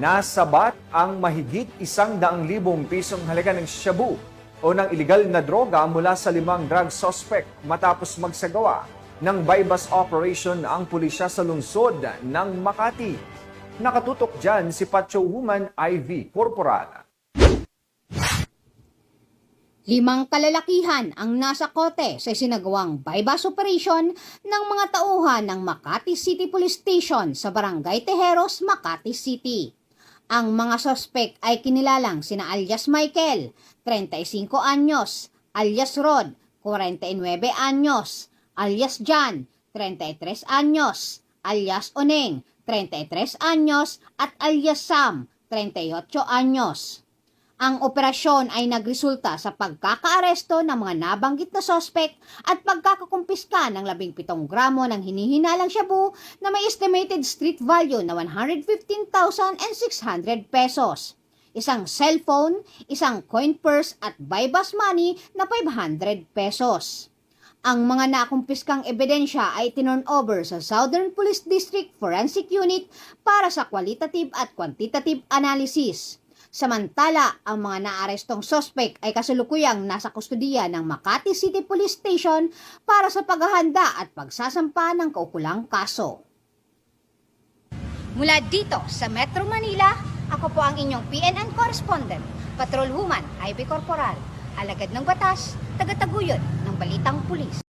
Nasabat ang mahigit isang daang libong pisong halaga ng shabu o ng iligal na droga mula sa limang drug suspect matapos magsagawa ng bypass operation ang pulisya sa lungsod ng Makati. Nakatutok dyan si Pacho Woman IV Corporal. Limang kalalakihan ang nasa kote sa sinagawang bypass operation ng mga tauhan ng Makati City Police Station sa Barangay Tejeros, Makati City. Ang mga sospek ay kinilalang sina alias Michael, 35 anyos, alias Rod, 49 anyos, alias John, 33 anyos, alias Oneng, 33 anyos, at alias Sam, 38 anyos. Ang operasyon ay nagresulta sa pagkakaaresto ng mga nabanggit na sospek at pagkakakumpiska ng 17 gramo ng hinihinalang shabu na may estimated street value na 115,600 pesos. Isang cellphone, isang coin purse at bypass money na 500 pesos. Ang mga nakumpiskang ebidensya ay tinurn over sa Southern Police District Forensic Unit para sa qualitative at quantitative analysis. Samantala, ang mga naarestong sospek ay kasalukuyang nasa kustudiya ng Makati City Police Station para sa paghahanda at pagsasampa ng kaukulang kaso. Mula dito sa Metro Manila, ako po ang inyong PNN correspondent, Patrol Woman, IB Corporal, alagad ng batas, tagataguyod ng Balitang Pulis.